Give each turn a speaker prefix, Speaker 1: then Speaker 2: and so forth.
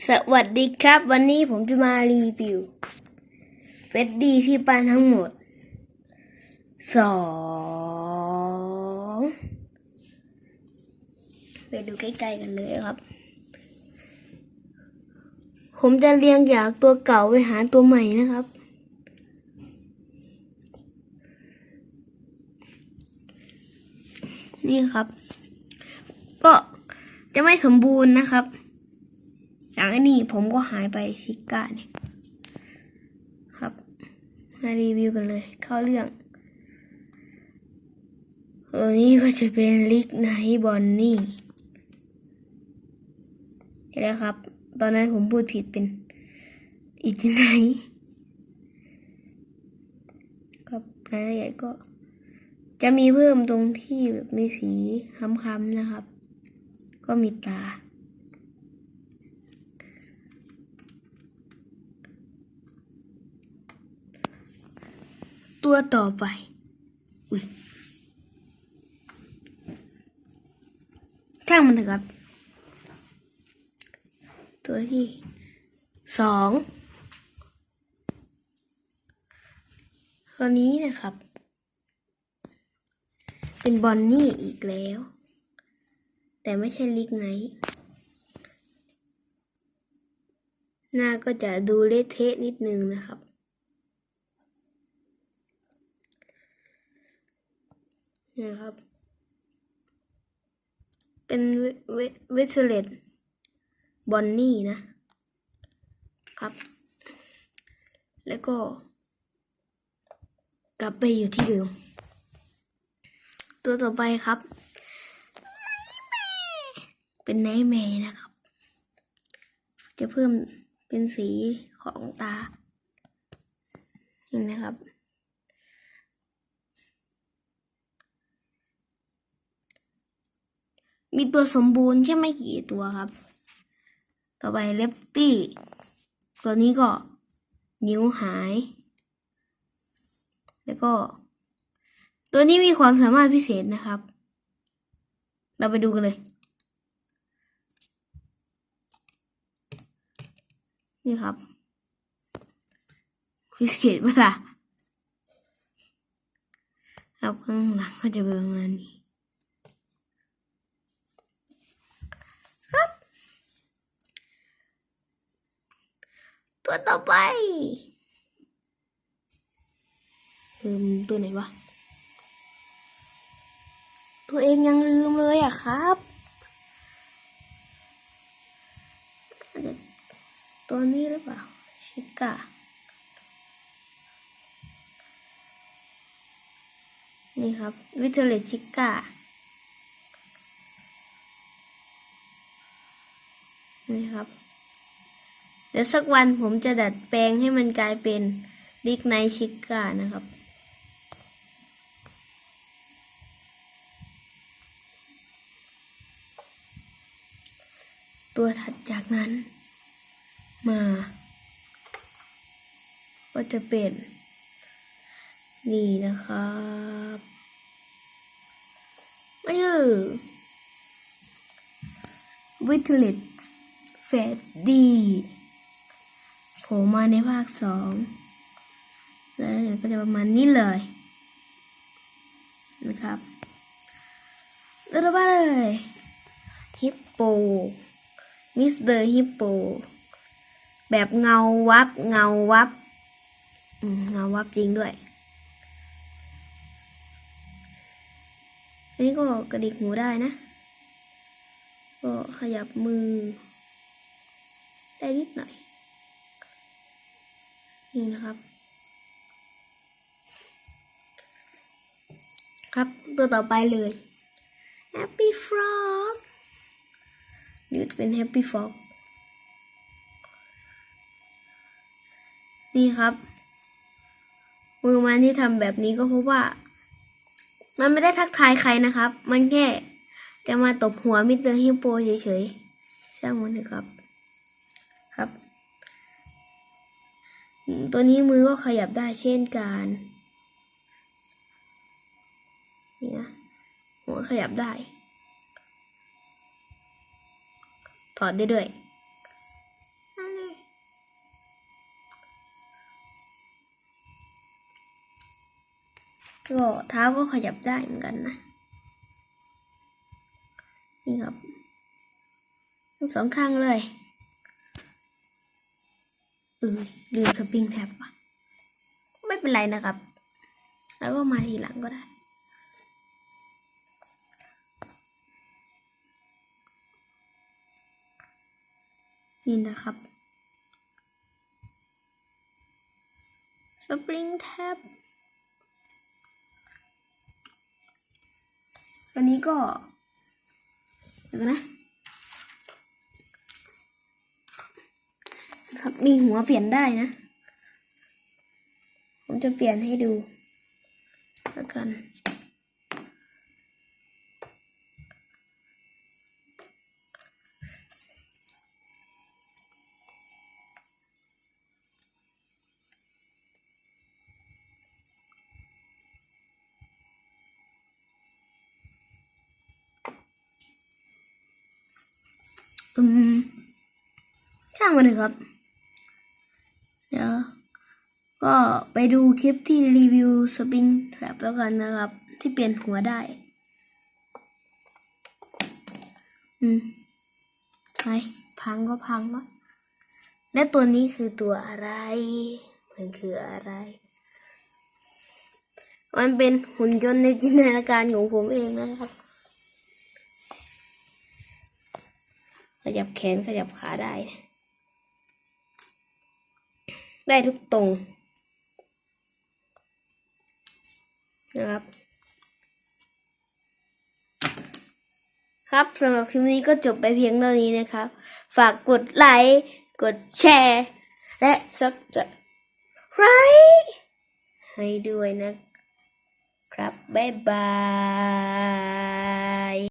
Speaker 1: สวัสดีครับ วันนี้ผมจะมารีวิวเฟดดี้ที่ปั้นทั้งหมดสองไปดูใกล้ๆกันเลยครับ ผมจะเรียงจากตัวเก่าไปหาตัวใหม่นะครับ นี่ครับ ก็จะไม่สมบูรณ์นะครับ อย่างอันนี้ผมก็หายไปชิก้าเนี่ยครับมารีวิวกันเลย เข้าเรื่องตัวนี้ก็จะเป็นลิกไนบอนนี่เห็นแล้วครับ ตอนนั้นผมพูดผิดเป็นอีกไนครับรายละเอียดก็ จะมีเพิ่มตรงที่แบบมีสีค้ำๆนะครับ ก็มีตา ตัวต่อไปอุ้ยช่างมันเถอะครับ ตัวที่สองตัวนี้นะครับ เป็นบอนนี่อีกแล้ว แต่ไม่ใช่ลิกไนท์หน้าก็จะดูเละเทะนิดนึงนะครับ นะครับ เป็นเวสเลตบอนนี่นะครับ แล้วก็ กลับไปอยู่ที่เดิม ตัวต่อไปครับ เป็นไนท์แมร์นะครับ จะเพิ่มเป็นสีของตาเห็นไหมครับ มีตัวสมบูรณ์แค่ไหมกี่ตัวครับ ต่อไปเลฟตี้ตัวนี้ก็นิ้วหาย แล้วก็ ตัวนี้มีความสามารถพิเศษนะครับ เราไปดูกันเลยนี่ครับ พิเศษเวลาครับข้างหลังก็จะเป็นประมาณนี้ ตัวต่อไปลืมตัวไหนวะ ตัวเองยังลืมเลยอะครับตัวนี้หรือเปล่า ชิก้านี่ครับ วิเทเลชิก้านี่ครับ เดี๋ยวสักวันผมจะดัดแปลงให้มันกลายเป็นลิกไนชิก้านะครับตัวถัดจากนั้น มา ก็จะเป็น นี่นะครับมันคือวิทเลตแฟดดี ล่มาในภาคสองแล้วก็จะประมาณนี้เลยนะครับแล้วต่อไปเลยฮิปโปมิสเตอร์ฮิปโปแบบเงาวับเงาวับเงาวับจริงด้วยอันนี้ก็กระดิกหูได้นะ ก็ขยับมือได้นิดหน่อย นี่นะครับ ครับตัวต่อไปเลย Happy Frog หรือจะเป็น Happy Frog นี่ครับ มือมันที่ทำแบบนี้ก็เพราะว่า มันไม่ได้ทักทายใครนะครับ มันแค่จะมาตบหัวมิสเตอร์ฮิปโปเฉยๆ ช่างมันเถอะครับ ครับ ตัวนี้มือก็ขยับได้เช่นกันนี่นะหัวขยับได้ ถอดได้ด้วยก็เท้าก็ขยับได้เหมือนกันนะ นี่ครับทั้งสองข้างเลย เออลืมสปริงแท็บว่ะ ไม่เป็นไรนะครับ แล้วก็มาทีหลังก็ได้นี่นะครับ สปริงแท็บอันนี้ก็เดี๋ยวก่อนนะ ครับ มีหัวเปลี่ยนได้นะ ผมจะเปลี่ยนให้ดูแล้วกัน อืมช่างมันเถอะครับ ก็ไปดูคลิปที่รีวิวสปริงแทรปแล้วกันนะครับ ที่เปลี่ยนหัวได้ อืมไปพังก็พังวะและตัวนี้คือตัวอะไร มันคืออะไร มันเป็นหุ่นยนต์ในจินตนาการของผมเองนะครับ ขยับแขนขยับขาได้ ได้ทุกตรง นะครับ ครับสำหรับคลิปนี้ก็จบไปเพียงเท่านี้นะครับ ฝากกดไลค์กดแชร์ และซับสไครให้ด้วยนะครับ บ๊ายบาย